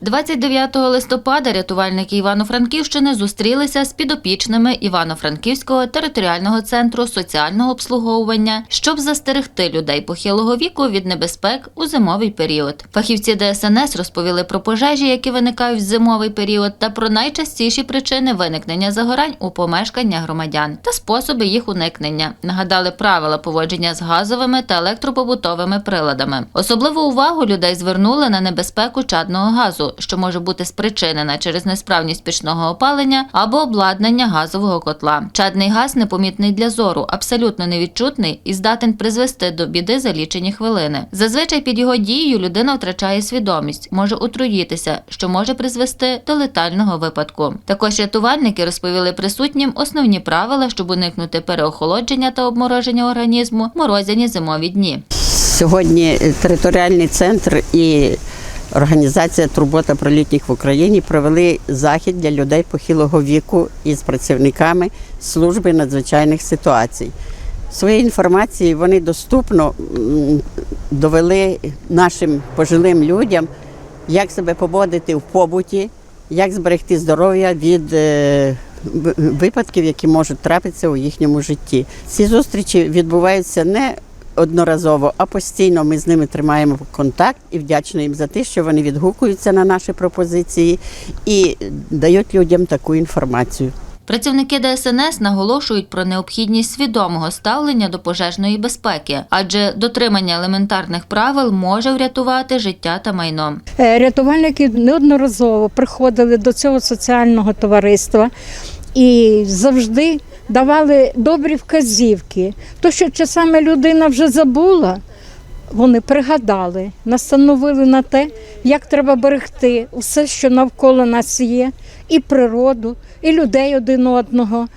29 листопада рятувальники Івано-Франківщини зустрілися з підопічними Івано-Франківського територіального центру соціального обслуговування, щоб застерегти людей похилого віку від небезпек у зимовий період. Фахівці ДСНС розповіли про пожежі, які виникають в зимовий період, та про найчастіші причини виникнення загорань у помешканнях громадян та способи їх уникнення. Нагадали правила поводження з газовими та електропобутовими приладами. Особливу увагу людей звернули на небезпеку чадного газу, що може бути спричинена через несправність пічного опалення або обладнання газового котла. Чадний газ непомітний для зору, абсолютно невідчутний і здатен призвести до біди за лічені хвилини. Зазвичай під його дією людина втрачає свідомість, може отруїтися, що може призвести до летального випадку. Також рятувальники розповіли присутнім основні правила, щоб уникнути переохолодження та обмороження організму морозяні зимові дні. Сьогодні територіальний центр і організація Турбота про літніх в Україні провели захід для людей похилого віку із працівниками служби надзвичайних ситуацій. Своєю інформацією вони доступно довели нашим пожилим людям, як себе поводити в побуті, як зберегти здоров'я від е, випадків, які можуть трапитися у їхньому житті. Ці зустрічі відбуваються не одноразово, а постійно ми з ними тримаємо контакт і вдячні їм за те, що вони відгукуються на наші пропозиції і дають людям таку інформацію. Працівники ДСНС наголошують про необхідність свідомого ставлення до пожежної безпеки, адже дотримання елементарних правил може врятувати життя та майно. Е, Рятувальники неодноразово приходили до цього соціального товариства і завжди давали добрі вказівки. То, що часами людина вже забула, вони пригадали, настановили на те, як треба берегти усе, що навколо нас є, і природу, і людей один одного.